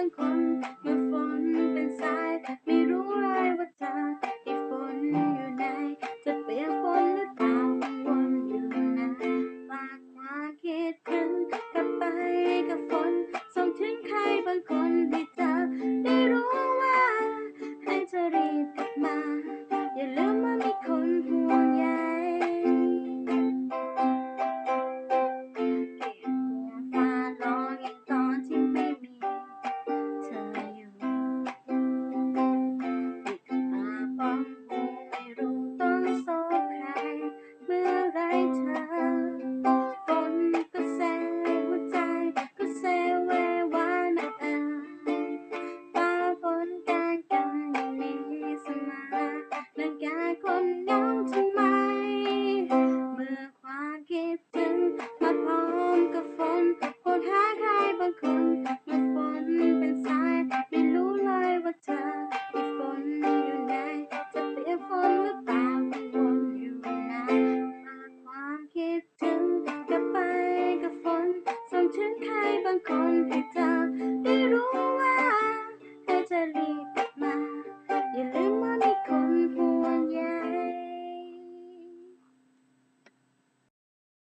บางคนเมื่อฝนเป็นสาย ไม่รู้เลยว่าจะมีฝนอยู่ไหน จะเปียกฝนหรือเปล่าวนอยู่นะฝากความคิดถึงกลับไปกับฝน ส่งถึงใครบางคนให้เธอได้รู้ว่า ให้เธอรีบมา